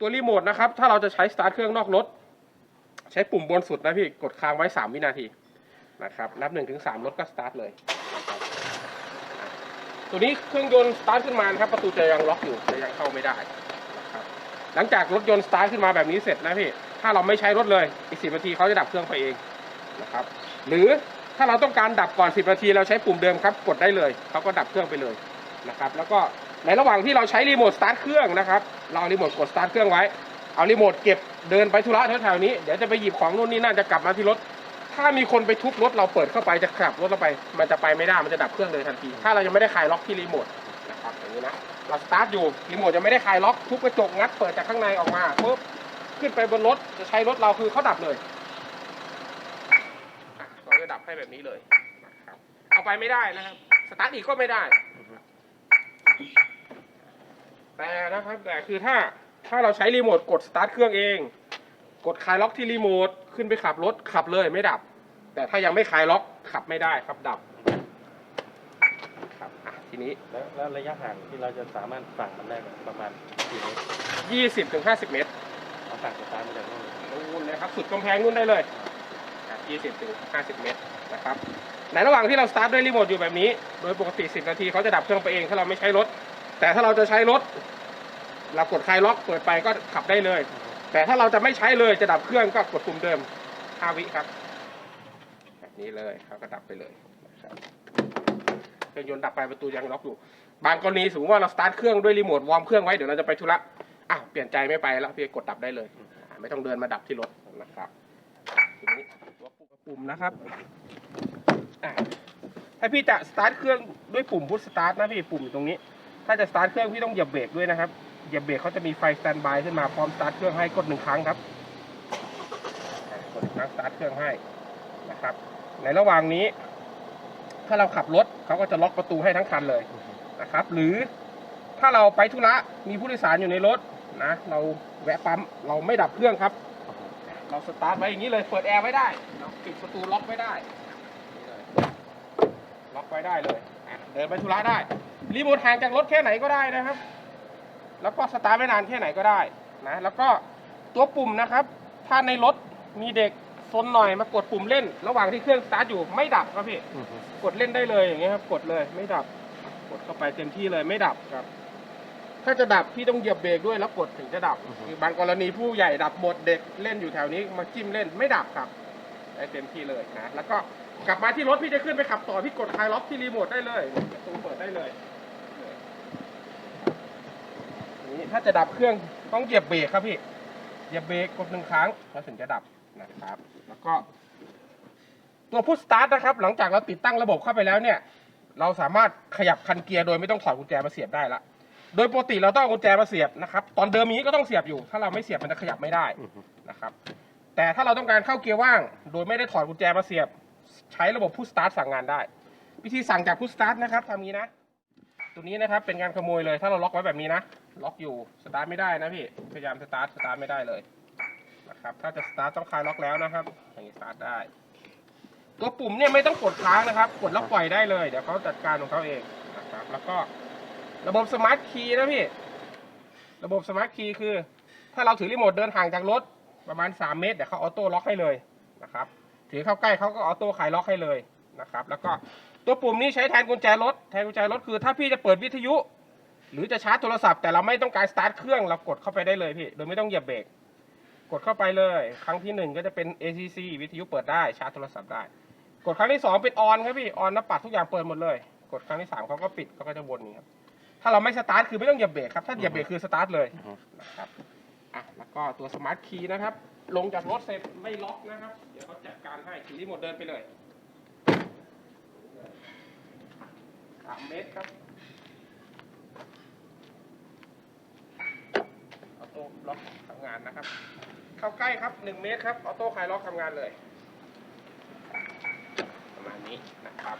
ตัวรีโมทนะครับ ถ้าเราจะใช้สตาร์ทเครื่องนอกรถ ใช้ปุ่มบนสุดนะพี่ กดค้างไว้ 3 วินาทีนะครับ นับ1ถึง3รถก็สตาร์ทเลย ตัวนี้เครื่องยนต์สตาร์ทขึ้นมานะครับ ประตูจะยังล็อกอยู่จะยังเข้าไม่ได้นะครับหลังจากรถยนต์สตาร์ทขึ้นมาแบบนี้เสร็จนะพี่ ถ้าเราไม่ใช้รถเลย อีกสินาทีเขาจะดับเครื่องไปเองนะครับ หรือถ้าเราต้องการดับก่อน 10 นาทีเราใช้ปุ่มเดิมครับ กดได้เลย เขาก็ดับเครื่องไปเลยนะครับ แล้วก็ในระหว่างที่เราใช้รีโมทสตาร์ทเครื่องนะครับ เราเอารีโมทกดสตาร์ทเครื่องไว้ เอารีโมทเก็บเดินไปธุระแถวๆนี้ เดี๋ยวจะไปหยิบของนู่นนี่นั่นจะกลับมาที่รถ ถ้ามีคนไปทุบรถเราเปิดเข้าไปจะขับรถเราไป มันจะไปไม่ได้ มันจะดับเครื่องเลยทันที ถ้าเรายังไม่ได้คลายล็อกที่รีโมทนะครับอย่างนี้นะ เราสตาร์ทอยู่ รีโมทยังไม่ได้คลายล็อก ทุบกระจกงัดเปิดจากข้างในออกมาปุ๊บ ขึ้นไปบนรถ จะใช้รถเราคือเขาดับเลยอะเราจะดับให้แบบนี้เลยนะครับเอาไปไม่ได้นะครับ สตาร์ทอีกก็ไม่ได้ แต่นะครับแต่คือถ้าถ้าเราใช้รีโมทกดสตาร์ทเครื่องเอง กดคลายล็อกที่รีโมทขึ้นไปขับรถขับเลยไม่ดับ แต่ถ้ายังไม่คลายล็อกขับไม่ได้ครับดับครับอะทีนี้ แล้วแล้วระยะห่างที่เราจะสามารถฝั่งมันได้ประมาณกี่เมตร20ถึง50 เมตรเอาฝั่งสตาร์ทมาจากนู่นเลยนู่นเลยครับสุดกำแพงนู่นได้เลยครับ20ถึง50 เมตรนะครับในระหว่างที่เราสตาร์ทด้วยรีโมทอยู่แบบนี้ โดยปกติ 10 นาทีเขาจะดับเครื่องไปเองถ้าเราไม่ใช้รถ แต่ถ้าเราจะใช้รถ เรากดคลายล็อกเปิดไปก็ขับได้เลย แต่ถ้าเราจะไม่ใช้เลยจะดับเครื่องก็กดปุ่มเดิม5วิครับแบบนี้เลยเขาก็ดับไปเลยนะครับเครื่องยนต์ดับไปประตูยังล็อกอยู่ บางกรณีสมมติว่าเราสตาร์ทเครื่องด้วยรีโมทวอร์มเครื่องไว้เดี๋ยวเราจะไปธุระอ้าวเปลี่ยนใจไม่ไปแล้วพี่กดดับได้เลยอ่าไม่ต้องเดินมาดับที่รถนะครับทีนี้ตัวปุ่มนะครับอ่าถ้าพี่จะสตาร์ทเครื่องด้วยปุ่มพุทสตาร์ทนะพี่ปุ่มอยู่ตรงนี้ ถ้าจะสตาร์ทเครื่องพี่ต้องเหยียบเบรกด้วยนะครับ เหยียบเบรกเขาจะมีไฟสแตนบายขึ้นมาพร้อมสตาร์ทเครื่องให้กดหนึ่งครั้งครับกดหนึ่งครั้งสตาร์ทเครื่องให้นะครับ ในระหว่างนี้ ถ้าเราขับรถเขาก็จะล็อกประตูให้ทั้งคันเลยนะครับ หรือถ้าเราไปธุระมีผู้โดยสารอยู่ในรถนะ เราแวะปั๊มเราไม่ดับเครื่องครับ เราสตาร์ทไว้อย่างนี้เลยเปิดแอร์ไว้ได้เราปิดประตูล็อกไว้ได้ล็อกไว้ได้เลยเดินไปธุระได้ รีโมทห่างจากรถแค่ไหนก็ได้นะครับ แล้วก็สตาร์ทไม่นานแค่ไหนก็ได้นะแล้วก็ตัวปุ่มนะครับ ถ้าในรถมีเด็กซนหน่อยมากดปุ่มเล่น ระหว่างที่เครื่องสตาร์ทอยู่ไม่ดับครับพี่กดเล่นได้เลยอย่างเงี้ยครับ กดเลยไม่ดับ กดเข้าไปเต็มที่เลยไม่ดับครับ ถ้าจะดับพี่ต้องเหยียบเบรกด้วยแล้วกดถึงจะดับอือฮึคือบางกรณีผู้ใหญ่ดับหมดเด็กเล่นอยู่แถวนี้มาจิ้มเล่นไม่ดับครับได้เต็มที่เลยนะแล้วก็กลับมาที่รถพี่จะขึ้นไปขับต่อพี่กดคลายล็อกที่รีโมทได้เลยประตูเปิดได้เลยนี่ ถ้าจะดับเครื่องต้องเหยียบเบรกครับพี่เหยียบเบรกกดหนึ่งครั้งแล้วถึงจะดับนะครับ แล้วก็ ตัวพุทสตาร์ทนะครับ หลังจากเราติดตั้งระบบเข้าไปแล้วเนี่ย เราสามารถขยับคันเกียร์โดยไม่ต้องถอดกุญแจมาเสียบได้ละโดยปกติเราต้องเอากุญแจมาเสียบนะครับ ตอนเดิมนี้ก็ต้องเสียบอยู่ ถ้าเราไม่เสียบมันจะขยับไม่ได้นะครับ แต่ถ้าเราต้องการเข้าเกียร์ว่าง โดยไม่ได้ถอดกุญแจมาเสียบ ใช้ระบบพุทสตาร์ทสั่งงานได้ วิธีสั่งจากพุทสตาร์ทนะครับทำงี้นะ ตัวนี้นะครับเป็นการขโมยเลย ถ้าเราล็อกไว้แบบนี้นะ ล็อกอยู่สตาร์ทไม่ได้นะพี่พยายามสตาร์ทสตาร์ทไม่ได้เลยนะครับถ้าจะสตาร์ทต้องคลายล็อกแล้วนะครับอย่างนี้สตาร์ทได้ตัวปุ่มเนี่ยไม่ต้องกดค้างนะครับ กดแล้วปล่อยได้เลยเดี๋ยวเขาจัดการของเขาเองนะครับแล้วก็ระบบสมาร์ทคีย์นะพี่ระบบสมาร์ทคีย์คือ ถ้าเราถือรีโมทเดินห่างจากรถประมาณ 3 เมตรเดี๋ยวเขาออโต้ล็อกให้เลยนะครับถือเข้าใกล้เขาก็ออโต้คลายล็อกให้เลยนะครับ แล้วก็ตัวปุ่มนี้ใช้แทนกุญแจรถแทนกุญแจรถคือ ถ้าพี่จะเปิดวิทยุ หรือจะชาร์จโทรศัพท์แต่เราไม่ต้องการสตาร์ทเครื่องเรากดเข้าไปได้เลยพี่โดยไม่ต้องเหยียบเบรกกดเข้าไปเลย ครั้งที่หนึ่งก็จะเป็น ACC วิทยุเปิดได้ชาร์จโทรศัพท์ได้ กดครั้งที่สองเป็นออนครับพี่ออนแล้วปัดทุกอย่างเปิดหมดเลย กดครั้งที่สามเขาก็ปิดเขาก็จะวนอย่างนี้ครับถ้าเราไม่สตาร์ทคือไม่ต้องเหยียบเบรกครับถ้าเหยียบเบรกคือสตาร์ทเลยนะครับอะแล้วก็ตัวสมาร์ทคีย์นะครับ ลงจากรถเสร็จไม่ล็อกนะครับ เดี๋ยวเขาจัดการให้ถือรีโมทเดินไปเลยสามเมตรครับ ออโต้ ล็อกทำงานนะครับ เข้าใกล้ครับหนึ่งเมตรครับ ออโต้คลายล็อกทำงานเลย ประมาณนี้นะครับ